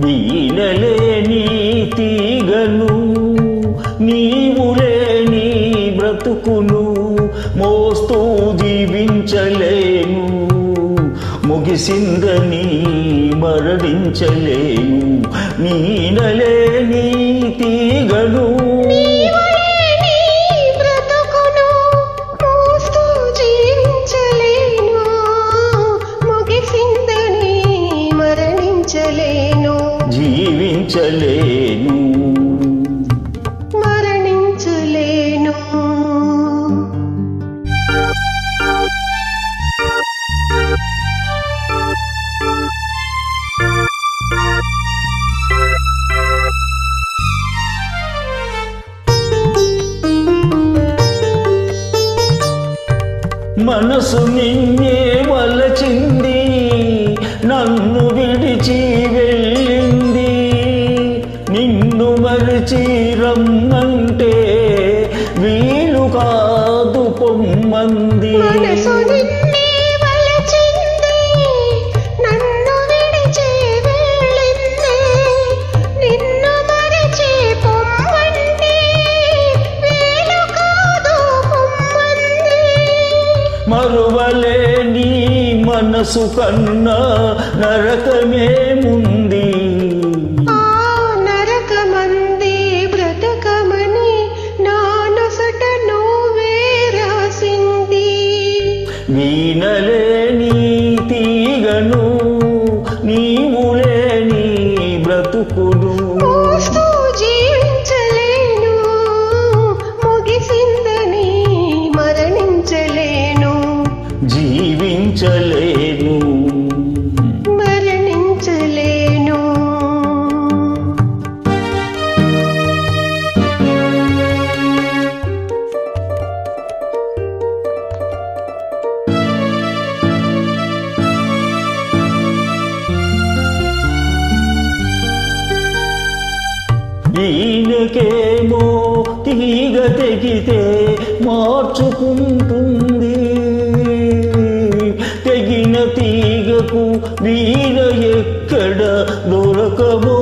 వీలలేని తీగను నీవులేని బ్రతుకును మోస్తూ జీవించలేను. ముగిసిందని మరణించలేను నీనలేని జీవించలేను. మరణించలేను. మనసు నిన్నే వలచింది పొమ్మంది. మరువలేని మనసు కన్నా నరకమేముంది ఆ వీణలేని తీగను నీవులేని బ్రతుకును ఈయనకేమో తీగ తెగితే మార్చుకుంటుంది. తెగిన తీగకు వీర ఎక్కడ దొరకబో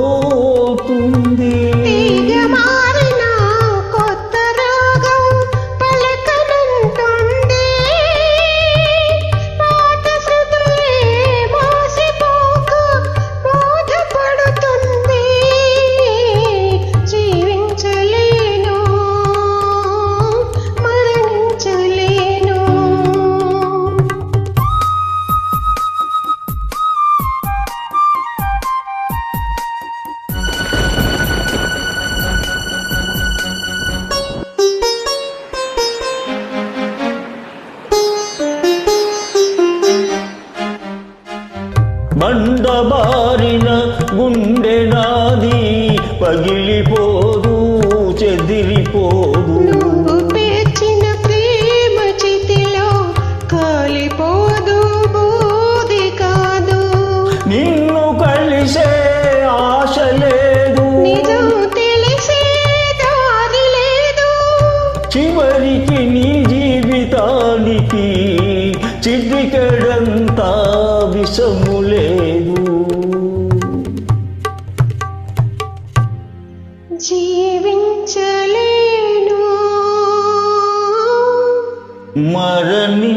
బండబారిన గుండె నాది పగిలిపోదు చెదిరిపోదు. నువ్వు పేర్చిన ప్రేమ చితిలో కాలిపోదు బూది కాదు. నిన్ను కలిసే ఆశ లేదు. నిజం తెలిసే దారి లేదు. చివరికి నీ జీవితానికి చిటికెడంతా విషము జీవించలేను. మరణించలే